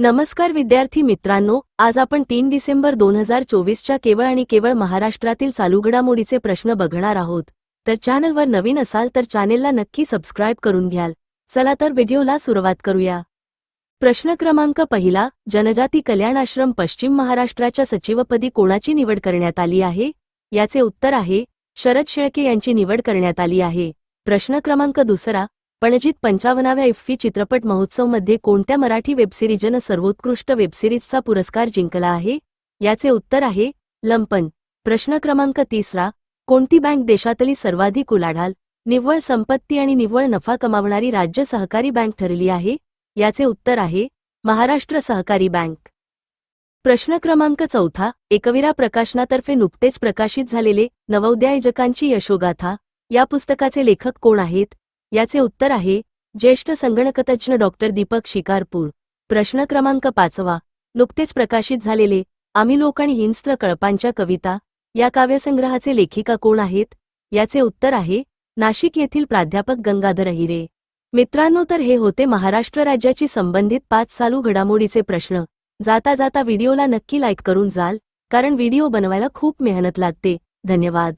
नमस्कार विद्यार्थी मित्रांनो आज आपण तीन डिसेंबर दोन हजार चोवीसच्या केवळ आणि केवळ महाराष्ट्रातील चालू घडामोडीचे प्रश्न बघणार आहोत. तर चॅनलवर नवीन असाल तर चॅनेलला नक्की सबस्क्राईब करून घ्याल. चला तर व्हिडिओला सुरुवात करूया. प्रश्न क्रमांक पहिला जनजाती कल्याण आश्रम पश्चिम महाराष्ट्राच्या सचिवपदी कोणाची निवड करण्यात आली आहे? याचे उत्तर आहे शरद शेळके यांची निवड करण्यात आली आहे. प्रश्न क्रमांक दुसरा पणजीत पंचावनाव्या इफ्फी चित्रपट महोत्सवमध्ये कोणत्या मराठी वेबसिरीजनं सर्वोत्कृष्ट वेबसिरीजचा पुरस्कार जिंकला आहे? याचे उत्तर आहे लंपन. प्रश्न क्रमांक तिसरा कोणती बँक देशातली सर्वाधिक उलाढाल निव्वळ संपत्ती आणि निव्वळ नफा कमावणारी राज्य सहकारी बँक ठरली आहे? याचे उत्तर आहे महाराष्ट्र सहकारी बँक. प्रश्न क्रमांक चौथा एकविरा प्रकाशनातर्फे नुकतेच प्रकाशित झालेले नवोद्यायजकांची यशोगाथा या पुस्तकाचे लेखक कोण आहेत? याचे उत्तर आहे ज्येष्ठ संगणकतज्ञ डॉक्टर दीपक शिकारपूर. प्रश्न क्रमांक पाचवा. नुकतेच प्रकाशित झालेले आम्ही लोक आणि हिंस्त्र कळपांच्या कविता या काव्यसंग्रहाचे लेखिका कोण आहेत? याचे उत्तर आहे नाशिक येथील प्राध्यापक गंगाधर अहिरे. मित्रांनो तर हे होते महाराष्ट्र राज्याची संबंधित पाच चालू घडामोडीचे प्रश्न. जाता जाता व्हिडिओला नक्की लाईक करून जाल कारण व्हिडिओ बनवायला खूप मेहनत लागते. धन्यवाद.